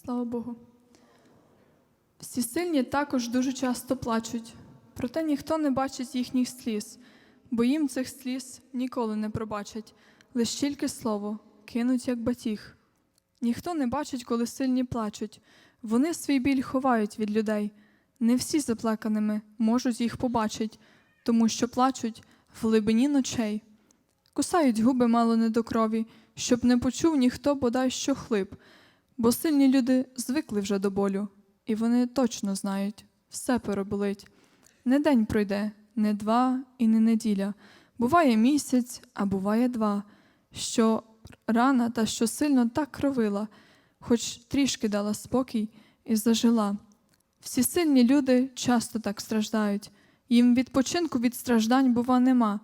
Слава Богу. Всі сильні також дуже часто плачуть, проте ніхто не бачить їхніх сліз, бо їм цих сліз ніколи не пробачать, лиш тільки слово кинуть, як батіг. Ніхто не бачить, коли сильні плачуть. Вони свій біль ховають від людей. Не всі заплаканими можуть їх побачить, тому що плачуть в глибині ночей. Кусають губи мало не до крові, щоб не почув ніхто бодай що хлип, бо сильні люди звикли вже до болю, і вони точно знають, все переболить. Не день пройде, не два і не неділя. Буває місяць, а буває два, що рана та що сильно так кровила, хоч трішки дала спокій і зажила. Всі сильні люди часто так страждають, їм відпочинку від страждань, бува, нема,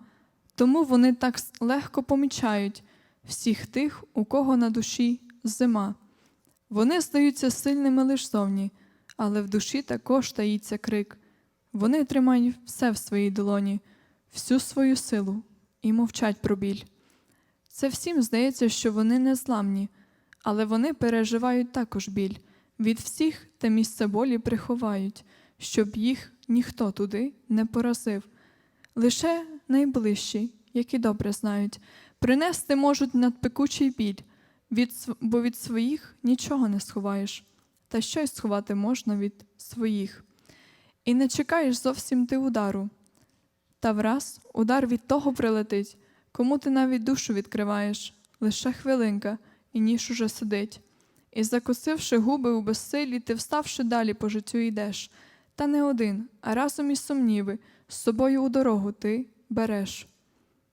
тому вони так легко помічають всіх тих, у кого на душі зима. Вони здаються сильними лиш зовні, але в душі також таїться крик. Вони тримають все в своїй долоні, всю свою силу і мовчать про біль. Це всім здається, що вони незламні, але вони переживають також біль. Від всіх те місце болі приховають, щоб їх ніхто туди не поразив. Лише найближчі, які добре знають, принести можуть надпекучий біль, від, бо від своїх нічого не сховаєш, та щось сховати можна від своїх. І не чекаєш зовсім ти удару. Та враз удар від того прилетить, кому ти навіть душу відкриваєш, лише хвилинка, і ніж уже сидить. І закусивши губи у безсилі, ти вставши далі по життю йдеш. Та не один, а разом із сумніви, з собою у дорогу ти береш.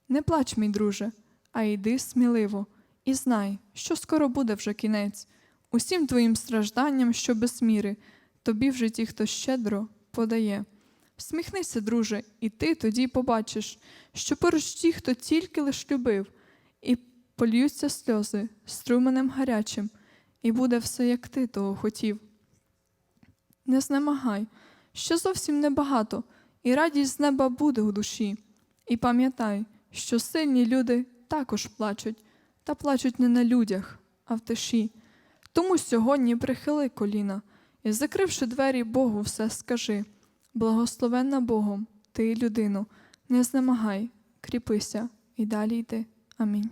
Не плач, мій друже, а йди сміливо, і знай, що скоро буде вже кінець. Усім твоїм стражданням, що без міри, тобі в житті хто щедро подає. Всміхнися, друже, і ти тоді побачиш, що поруч ті, хто тільки лиш любив, і польються сльози струменем гарячим, і буде все, як ти того хотів. Не знемагай, що зовсім небагато, і радість з неба буде у душі. І пам'ятай, що сильні люди також плачуть, та плачуть не на людях, а в тиші. Тому сьогодні прихили коліна і, закривши двері Богу, все скажи. Благословенна Богом, ти людину, не знемагай, кріпися і далі йди. Амінь.